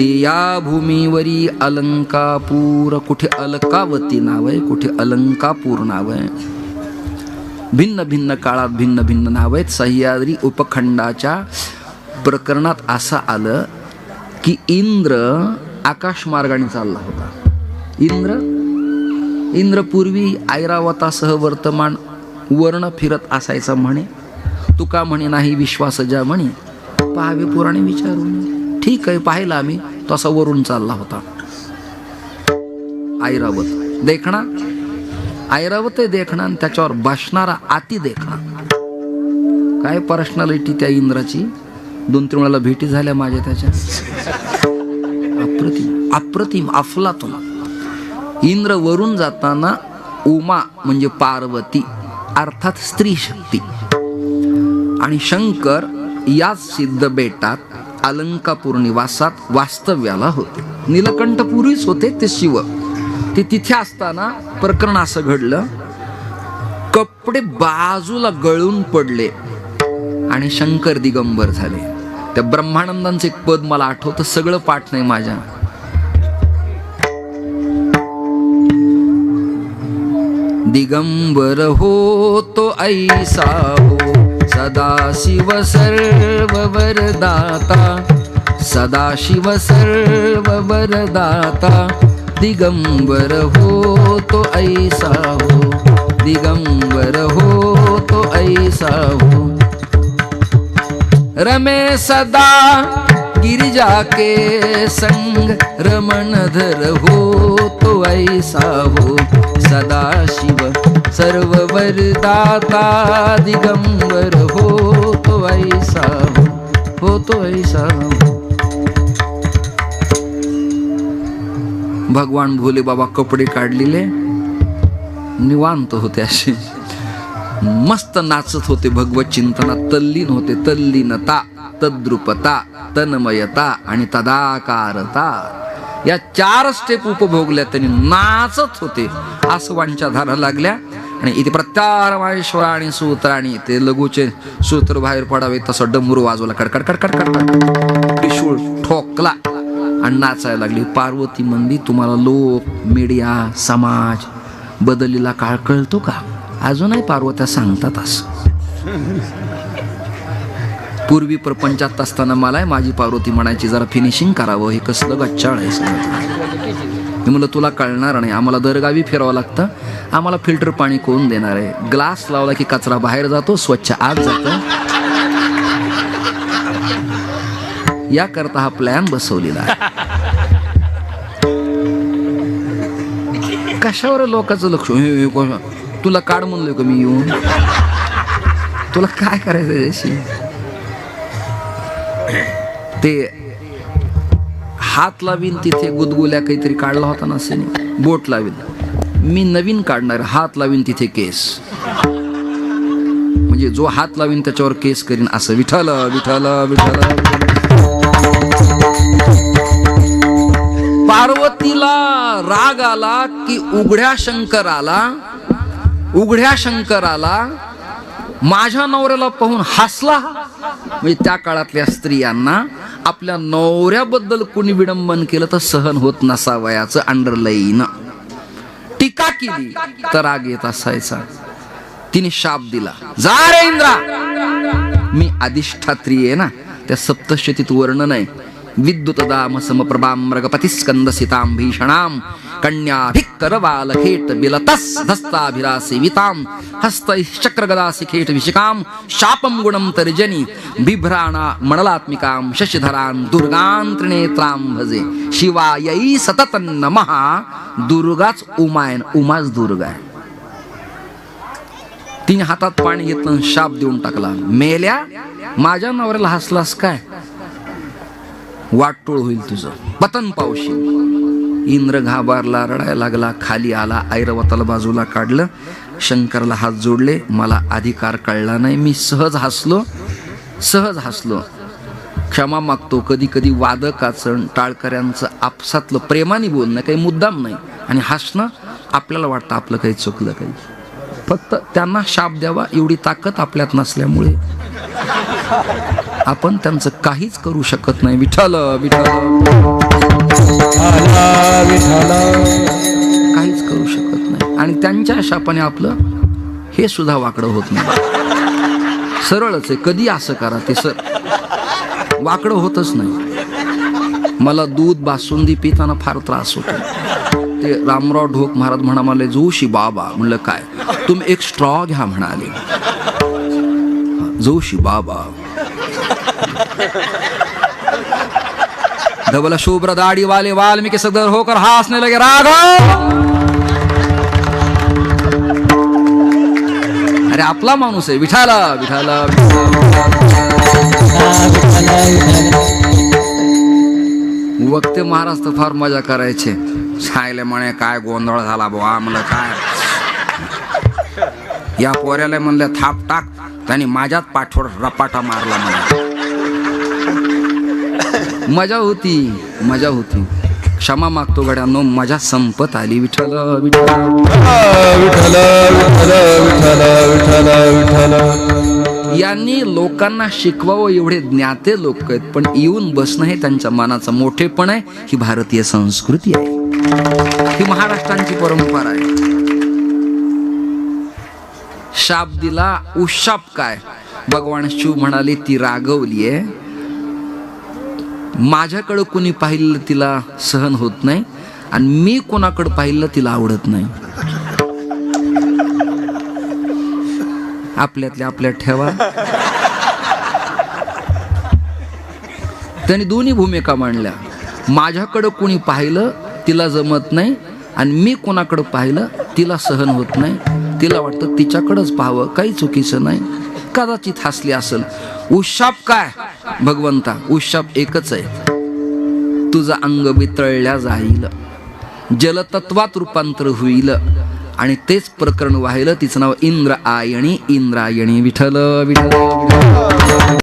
ते या भूमीवरी अलंकापूर कुठे अलकावती नाव आहे कुठे अलंकापूर नाव आहे. भिन्न भिन्न काळात भिन्न भिन्न नाव आहेत. सह्याद्री उपखंडाच्या प्रकरणात असं आलं की इंद्र आकाश मार्गाने चालला होता. इंद्र इंद्र पूर्वी ऐरावतासह वर्तमान वर्ण फिरत असायचा म्हणे. तुका म्हणे नाही विश्वास ज्या म्हणे. पहावे पुराणे विचारून. ठीक आहे पाहिलं आम्ही. तो असा वरून चालला होता. ऐरावत देखणा. ऐरावत देखणा आणि त्याच्यावर बसणारा आती देखणा. काय पर्सनॅलिटी त्या इंद्राची? दोन तीन वेळाला भेटी झाल्या माझ्या त्याच्या अप्रतिम अप्रतिम अफलातून. इंद्र वरून जाताना उमा म्हणजे पार्वती अर्थात स्त्री शक्ती. आणि शंकर याच सिद्ध बेटात अलंकापूर निवासात वास्तव्याला होते. नीलकंठपुरीच होते ते शिव. ते तिथे असताना प्रकरण असं घडलं कपडे बाजूला गळून पडले आणि शंकर दिगंबर झाले. त्या ब्रह्मानंदांचं एक पद मला आठवतं सगळं पाठ नाही माझ्या. दिगंबर हो तो ऐसा हो सदा शिव सर्व वरदाता सदा शिव सर्व वरदाता दिगंबर हो तो ऐसा हो दिगंबर हो तो ऐसा हो। रमे सदा गिरिजा के संग रमण धर हो तो ऐसा हो सदा शिव सर्व वरदाता दिगंबर हो तो ऐसा हो तो ऐसा भगवान भोले बाबा कपडे काढलेले निवांत होते असे. मस्त नाचत होते भगवत चिंतनात तल्लीन होते तल्लीनता तद्रुपता तन्मयता आणि तदाकारता. या चार स्टेप उपभोगल्या त्यांनी नाचत होते. आसवांच्या धारा लागल्या आणि इथे प्रत्यारमाश्वर आणि सूत्र आणि ते लघुचे सूत्र बाहेर पडावे तसं डमरू वाजवला कडकड कडकड कडकड त्रिशूळ ठोकला आणि नाचायला लागली. पार्वती मंदी तुम्हाला लोक मीडिया समाज बदललेला काळ कळतो का? अजूनही पार्वत्या सांगतात असं. पूर्वी प्रपंचात असताना मलाही माझी पार्वती म्हणायची जरा फिनिशिंग करावं हे कसलं गच्चाळ आहे. सगळं मी म्हणलं तुला कळणार नाही. आम्हाला दरगावी फिरावं लागतं. आम्हाला फिल्टर पाणी कोण देणार आहे? ग्लास लावला की कचरा बाहेर जातो स्वच्छ आत जातो. याकरता हा प्लॅन बसवलेला आहे. कशावर लोकांचं लक्ष? हे, तुला काढ म्हणलोय का मी येऊन? तुला काय करायचं याशी? ते हात लावीन तिथे गुदगुल्या काहीतरी काढला होता ना असे बोट लावीन. मी नवीन काढणार हात लावीन तिथे केस. म्हणजे जो हात लावीन त्याच्यावर केस करीन असं. विठल विठल विठल पार्वतीला राग आला की उघड्या शंकराला उघड्या शंकराला माझ्या नवऱ्याला पाहून हसला. म्हणजे त्या काळातल्या स्त्रियांना आपल्या नवऱ्याबद्दल कोणी विडंबन केलं तर सहन होत नसावयाचं अंडरलाईन टीका केली तर राग येत असायचा. तिने शाप दिला. जा रे इंद्रा. मी अधिष्ठात्री आहे ना. त्या सप्तशतीत वर्णन आहे विद्युतदाम समप्रभाम मृगपती स्कंद सीताम भीषणाम कन्याभिक्करवाल खेट बिलतस धस्ताभिरासी हस्त खेट विशिकाम शापम गुणम तर्जनी बिभ्राणा मणलात्मिकाम शशिधरां दुर्गां त्रिनेत्रां भजे। शिवायै सतत नमहा दुर्गाच उमायन उमाच दुर्गा तिने हातात पाणी घेतलं शाप देऊन टाकला. मेल्या माझ्या नवऱ्याला हसलास काय? वाटोळ होईल तुझं. पतन पावशी इंद्र घाबरला रडायला लागला खाली आला ऐरवताला बाजूला काढलं शंकरला हात जोडले मला अधिकार कळला नाही मी सहज हसलो सहज हसलो. क्षमा मागतो कधी कधी वादकाचं टाळकऱ्यांचं आपसातलं प्रेमाने बोलणं काही मुद्दाम नाही. आणि हसणं आपल्याला वाटतं आपलं काही चुकलं काही. फक्त त्यांना शाप द्यावा एवढी ताकद आपल्यात नसल्यामुळे. आपण त्यांचं काहीच करू शकत नाही. विठ्ठला विठ्ठला. काहीच करू शकत नाही. आणि त्यांच्या शापाने आपलं हे सुद्धा वाकडं होत नाही. सरळच आहे. कधी असं करा ते सर. वाकडं होतच नाही. मला दूध बासुंदी पिताना फार त्रास होतो. ते रामराव ढोक महाराज म्हणा मला जोशी बाबा. म्हणलं काय? तुम्ही एक स्ट्रॉ घ्या म्हणाले. जोशी बाबा. डबल शुभ्र दाढ़ी वाले वाल्मीकि सदर होकर हासने लगे राघव। अरे आपला माणूस आहे विठाला विठाला। वक्ते महाराज तर फार मजा करायचे. सांगले म्हणे काय गोंधळ झाला बुवा आम्हाला काय? या पोऱ्याला म्हणलं थाप टाक. त्यांनी माझ्याच पाठवर रपाटा मारला म्हणे. मजा होती मजा होती. क्षमा मागतो गड्यांनो मजा संपत आली विठ्ठल विठ्ठल. विठ्ठल विठ्ठल विठ्ठल विठ्ठल विठ्ठल. यांनी लोकांना शिकवावं एवढे ज्ञाते लोक आहेत पण येऊन बसणं हे त्यांच्या मनाचं मोठेपण आहे. ही भारतीय संस्कृती आहे. ही महाराष्ट्रांची परंपरा आहे. शाप दिला उशाप काय? भगवान शिव म्हणाले ती रागवली आहे माझ्याकडं कुणी पाहिलं तिला सहन होत नाही आणि मी कोणाकडं पाहिलं तिला आवडत नाही. आपल्यातल्या आपल्यात ठेवा. त्यांनी दोन्ही भूमिका मांडल्या. माझ्याकडं कुणी पाहिलं तिला जमत नाही आणि मी कोणाकडं पाहिलं तिला सहन होत नाही. तिला वाटतं तिच्याकडंच पाहावं काही चुकीचं नाही. कदाचित हसली असेल. उशाप काय? भगवंता उशाप एकच आहे. तुझं अंग वितळल्या जाईल. जलतत्वात रूपांतर होईल. आणि तेच प्रकरण वाहिलं तिचं नाव इंद्र आयणी इंद्रायणी विठल विठल